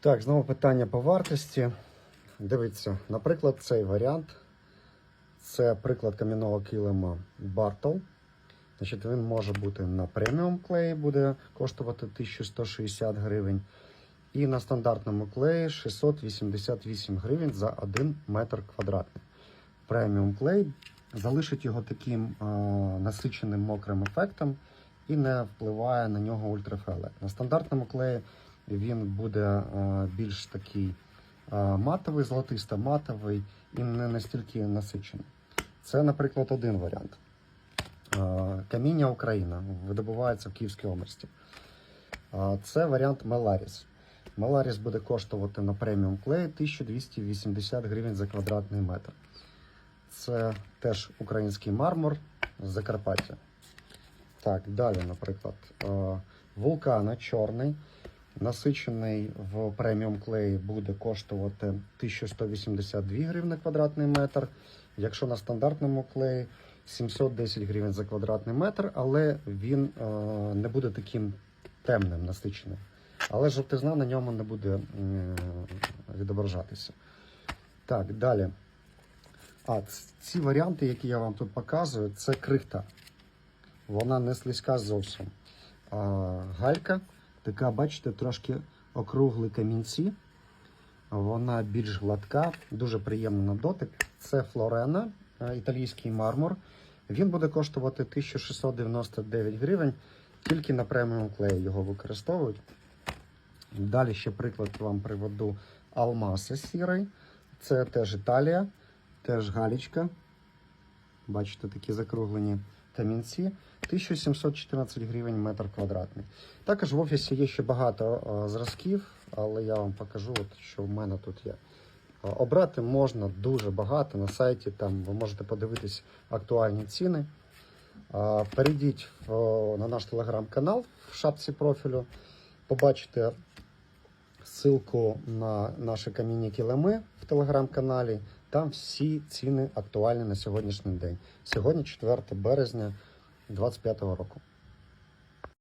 Так, знову питання по вартості. Дивіться, наприклад, цей варіант. Це приклад кам'яного килима Bartol. Значить, він може бути на преміум клеї, буде коштувати 1160 гривень. І на стандартному клеї 688 гривень за 1 метр квадратний. Преміум клей залишить його таким е, насиченим мокрим ефектом і не впливає на нього ультрафіолет. На стандартному клеї він буде е, більш такий е, матовий, золотисто-матовий і не настільки насичений. Це, наприклад, один варіант. Е, Каміння Україна видобувається в Київській області. Це варіант Меларіс. Меларіс буде коштувати на преміум клеї 1280 гривень за квадратний метр. Це теж український мармур з Закарпаття. Так, далі, наприклад, вулкана чорний, насичений в преміум клеї буде коштувати 1182 гривні квадратний метр. Якщо на стандартному клеї 710 гривень за квадратний метр, але він е, не буде таким темним, насиченим. Але жовтизна на ньому не буде е, відображатися. Так, далі. А, ці варіанти, які я вам тут показую, це крихта. Вона не слизька зовсім. А, галька, така, бачите, трошки округли камінці. Вона більш гладка, дуже приємна на дотик. Це Флорена, е, італійський мармур. Він буде коштувати 1699 гривень. Тільки на преміум клеї його використовують. Далі ще приклад вам приведу Алмаси сірий. Це теж Італія, теж галічка. Бачите, такі закруглені камінці. 1714 гривень метр квадратний. Також в офісі є ще багато зразків, але я вам покажу, от, що в мене тут є. Обрати можна дуже багато на сайті, там ви можете подивитись актуальні ціни. Перейдіть в, на наш телеграм-канал в шапці профілю, побачите ссылку на наше камінні Леме в телеграм-каналі. Там всі ціни актуальні на сьогоднішній день. Сьогодні 4 березня 2025 року.